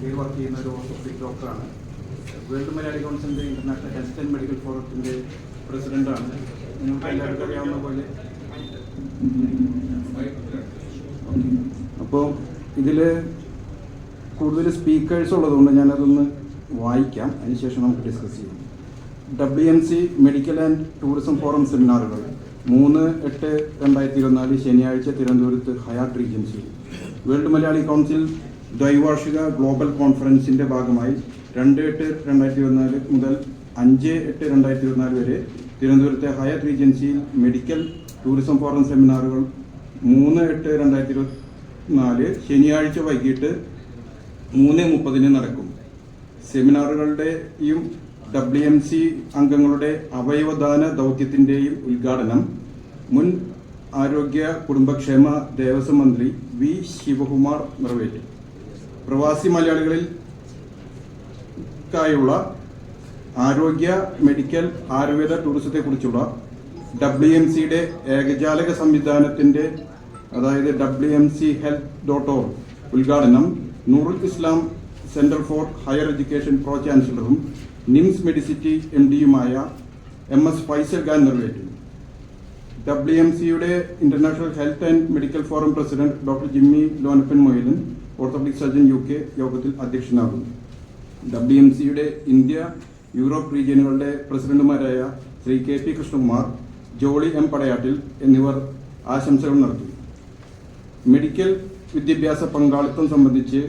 കെയിൽ വർക്ക് ചെയ്യുന്ന ഒരു ഓർത്തോപെഡിക് ഡോക്ടറാണ്. വേൾഡ് മലയാളി കൗൺസിലിന്റെ ഇന്റർനാഷണൽ ഹെൽത്ത് ആൻഡ് മെഡിക്കൽ ഫോറത്തിന്റെ പ്രസിഡന്റാണ്. നിങ്ങൾക്ക് അറിയാവുന്ന പോലെ. അപ്പോൾ ഇതിൽ കൂടുതൽ സ്പീക്കേഴ്സ് ഉള്ളതുകൊണ്ട് ഞാനതൊന്ന് വായിക്കാം. അതിനുശേഷം നമുക്ക് ഡിസ്കസ് ചെയ്യാം. W M C medical and tourism forum സെമിനാറുകൾ മൂന്ന് എട്ട് രണ്ടായിരത്തി ഇരുപത്തിനാല് ശനിയാഴ്ച തിരുവനന്തപുരത്ത് Hyatt Regency world Malayali council ദ്വൈവാർഷിക global കോൺഫറൻസിന്റെ ഭാഗമായി രണ്ട് എട്ട് രണ്ടായിരത്തി ഇരുപത്തിനാല് മുതൽ അഞ്ച് എട്ട് രണ്ടായിരത്തി ഇരുപത്തിനാല് വരെ തിരുവനന്തപുരത്തെ ഹയർ റീജൻസിയിൽ മെഡിക്കൽ ടൂറിസം ഫോറം സെമിനാറുകൾ മൂന്ന് എട്ട് രണ്ടായിരത്തി ഇരുപത്തിനാല് ശനിയാഴ്ച വൈകിട്ട് മൂന്ന് മുപ്പതിന് നടക്കും. സെമിനാറുകളുടെയും ഡബ്ല്യു എം സി അംഗങ്ങളുടെ അവയവദാന ദൗത്യത്തിന്റെയും ഉദ്ഘാടനം മുൻ ആരോഗ്യ കുടുംബക്ഷേമ ദേവസ്വം മന്ത്രി വി ശിവകുമാർ നിർവഹിച്ചു പ്രവാസി മലയാളികളിൽ ക്കായുള്ള ആരോഗ്യ മെഡിക്കൽ ആയുർവേദ ടൂറിസത്തെക്കുറിച്ചുള്ള ഡബ്ല്യു എം സിയുടെ ഏകജാലക സംവിധാനത്തിന്റെ അതായത് W M C health dot org ഉദ്ഘാടനം Noorul Islam centre for higher education pro ചാൻസലറും NIMS Medicity M ഡിയുമായ എം എസ് ഫൈസൽ ഖാൻ നിറവേറ്റും ഡബ്ല്യു എം സിയുടെ international health and medical forum president doctor Jimmy Lonappan Moilan orthopaedic surgeon U K യോഗത്തിൽ അധ്യക്ഷനാകുന്നു. ഡബ്ല്യു M സിയുടെ India Europe റീജിയനുകളുടെ പ്രസിഡന്റുമാരായ Shri K P Krishnakumar Jolly M Padayattil എന്നിവർ ആശംസകൾ നടത്തി മെഡിക്കൽ വിദ്യാഭ്യാസ പങ്കാളിത്തം സംബന്ധിച്ച്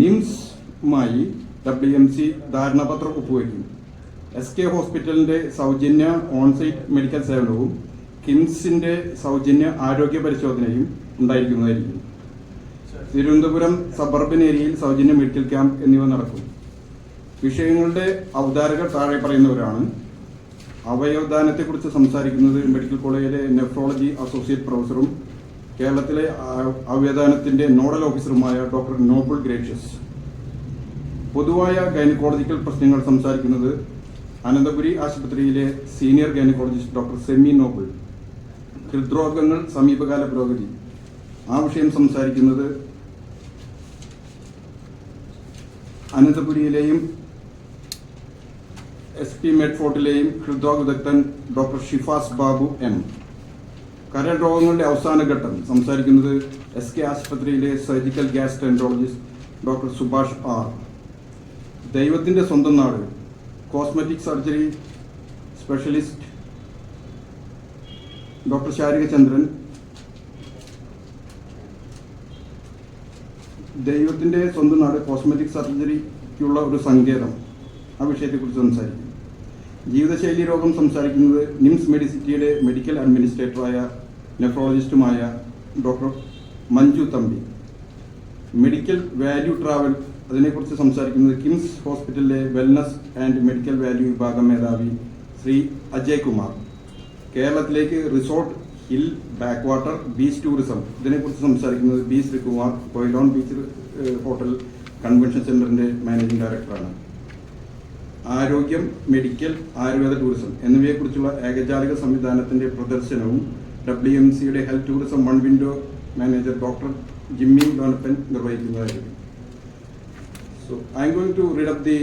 നിംസുമായി ഡബ്ല്യു എം സി ധാരണാപത്രം ഒപ്പുവയ്ക്കും എസ് കെ ഹോസ്പിറ്റലിന്റെ സൗജന്യ ഓൺസൈറ്റ് മെഡിക്കൽ സേവനവും കിംസിന്റെ സൗജന്യ ആരോഗ്യ പരിശോധനയും ഉണ്ടായിരിക്കുന്നതായിരിക്കും. തിരുവനന്തപുരം സബർബൻ ഏരിയയിൽ സൗജന്യ മെഡിക്കൽ ക്യാമ്പ് എന്നിവ നടക്കും. വിഷയങ്ങളുടെ അവതാരകർ താഴെ പറയുന്നവരാണ്. അവയവദാനത്തെക്കുറിച്ച് സംസാരിക്കുന്നത് മെഡിക്കൽ കോളേജിലെ നെഫ്രോളജി അസോസിയേറ്റ് പ്രൊഫസറും കേരളത്തിലെ അവയവദാനത്തിന്റെ നോഡൽ ഓഫീസറുമായ ഡോക്ടർ നോബിൾ ഗ്രേഷ്യസ്. പൊതുവായ ഗൈനക്കോളജിക്കൽ പ്രശ്നങ്ങൾ സംസാരിക്കുന്നത് അനന്തപുരി ആശുപത്രിയിലെ senior gynaecologist doctor Semi Noble. ഹൃദ്രോഗങ്ങൾ സമീപകാല പുരോഗതി. ആ വിഷയം സംസാരിക്കുന്നത് അനന്തപുരിയിലെയും എസ് പി മെഡ്ഫോർട്ടിലെയും ഹൃദ്രോഗവിദഗ്ധൻ ഡോക്ടർ ഷിഫാസ് ബാബു എം. കരൾ രോഗങ്ങളുടെ അവസാന ഘട്ടം. സംസാരിക്കുന്നത് എസ് കെ ആശുപത്രിയിലെ surgical gastroenterologist doctor Subhash R. ദൈവത്തിന്റെ സ്വന്തം നാട്. Cosmetic surgery specialist doctor Sarika ദൈവത്തിന്റെ സ്വന്തം നാട് കോസ്മെറ്റിക് സർജറിക്കുള്ള ഒരു സങ്കേതം. ആ വിഷയത്തെക്കുറിച്ച് സംസാരിക്കും. ജീവിതശൈലി രോഗം സംസാരിക്കുന്നത് നിംസ് മെഡിസിറ്റിയുടെ മെഡിക്കൽ അഡ്മിനിസ്ട്രേറ്ററായ നെഫ്രോളജിസ്റ്റുമായ doctor Manju Thampi. Medical value travel അതിനെക്കുറിച്ച് സംസാരിക്കുന്നത് കിംസ് ഹോസ്പിറ്റലിലെ വെൽനസ് ആൻഡ് മെഡിക്കൽ വാല്യൂ വിഭാഗം മേധാവി ശ്രീ അജയ് കുമാർ കേരളത്തിലേക്ക് resort hill backwater beach tourism. ഇതിനെക്കുറിച്ച് സംസാരിക്കുന്നത് B Sreekumar Quilon beach hotel convention സെന്ററിന്റെ മാനേജിംഗ് ഡയറക്ടറാണ്. ആരോഗ്യം മെഡിക്കൽ ആയുർവേദ ടൂറിസം എന്നിവയെക്കുറിച്ചുള്ള ഏകജാലിക സംവിധാനത്തിന്റെ പ്രദർശനവും ഡബ്ല്യു എം സിയുടെ health tourism one window manager doctor Jimmy Donappan നിർവഹിക്കുന്നതായിരിക്കും. So I am going to read up the